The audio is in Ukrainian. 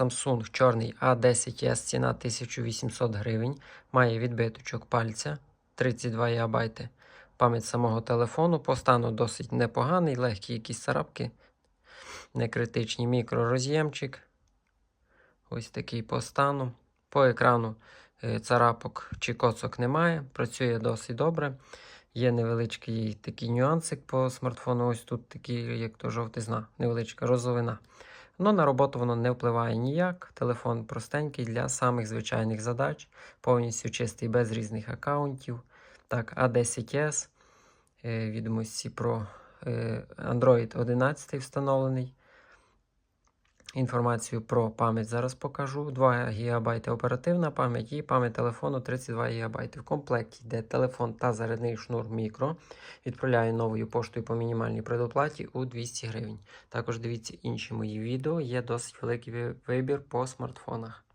Samsung чорний A10s, ціна 1800 гривень. Має відбиточок пальця 32 ГБ. Пам'ять самого телефону. По стану досить непоганий, легкі якісь царапки, не критичні. Мікророз'ємчик. Ось такий по стану. По екрану е, царапок чи коцок немає. Працює досить добре. Є невеличкий такий нюансик по смартфону. Ось тут такий, як то жовтизна, невеличка розовина. Но на роботу воно не впливає ніяк. Телефон простенький для самих звичайних задач, повністю чистий без різних аккаунтів. Так, A10s. е, Відомості про е, Android 11 встановлений. Інформацію про пам'ять зараз покажу. 2 ГБ оперативна пам'ять і пам'ять телефону 32 ГБ. В комплекті йде телефон та зарядний шнур мікро. Відправляю новою поштою по мінімальній предоплаті у 200 гривень. Також дивіться інші мої відео, є досить великий вибір по смартфонах.